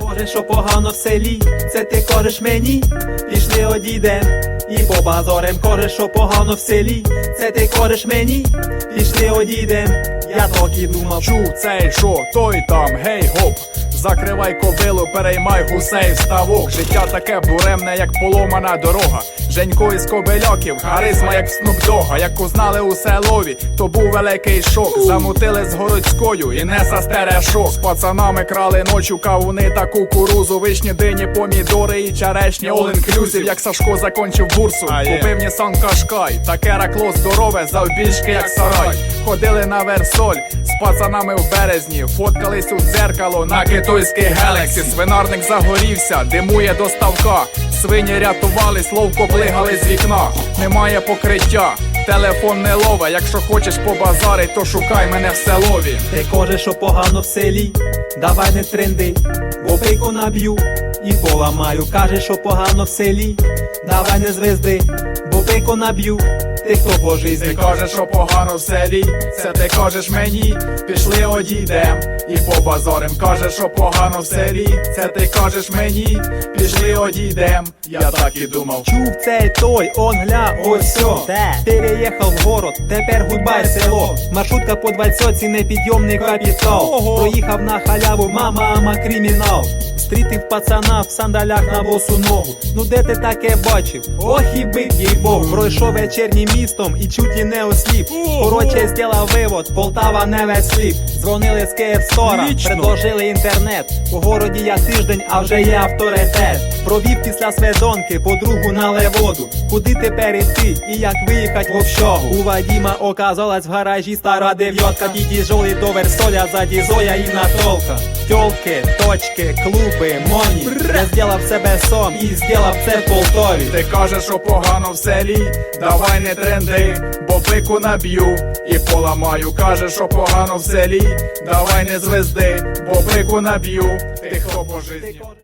Кажеш, що погано в селі, це ти кажеш мені, пішли одійдем і по базорем кажеш, що погано в селі, це ти кажеш мені, пішли одійдем, я так і думав. чу, цей що, той там, гей гоп. Закривай кобилу, переймай гусей ставок. Життя таке буремне, як поломана дорога. Женько із кобильоків, харизма, як в Снупдога. Як узнали у селові, то був великий шок. Замутили з городською і не састере шок. З пацанами крали ночу кавуни та кукурузу, вишні, дині, помідори і черешні. Inclusive, як Сашко закончив бурсу. Купив Нісан Кашкай, таке ракло здорове, завбільшки, як сарай. Ходили на версоль з пацанами в березні, фоткались у дзеркало на китайський гелексі. Свинарник загорівся, димує до ставка. Свині рятувались, ловко плигали з вікна. Немає покриття, телефон не лове. Якщо хочеш побазарить, то шукай мене в селові. Ти кажеш, що погано в селі, давай не тренди, бо пику наб'ю і поламаю. Кажеш, що погано в селі, давай не звезди, бо пику наб'ю, ти хто по Ти кажеш, що погано в селі, це ти кажеш мені, пішли одійдем і побазорим. Кажеш, що погано в селі, це ти кажеш мені, пішли одійдем. Я так і думав. Чув цей той, он гля, ось все. Де? Переїхав в город, тепер гудбай село. Маршрутка по двадцятці, непідйомний капітал. Проїхав на халяву, мама, ама кримінал. Стрітив пацана в сандалях на босу ногу. Ну де ти таке бачив? Ох і бик, їй бог. Пройшов вечірнім містом і чуть і не осліп. Короче, зробив вивод, Полтава не весь сліп. Дзвонили з Київстора, предложили інтернет. У городі я тиждень, а вже є авторитет. Провів після сведонки, подругу на леводу. Куди тепер іти і як виїхать в общагу? У Вадіма оказалась в гаражі стара дев'ятка. Під'їжджали до Версоля, ззаді Зоя і Натолка. Тьолки, точки, клуби, моні. Я зробив себе сам і зробив це в Полтові. Ти кажеш, що погано в селі, давай не тренди, бо пику наб'ю і поламаю. Кажеш, що погано в селі, давай не звезди, бо пику наб'ю. Ти хто по житті.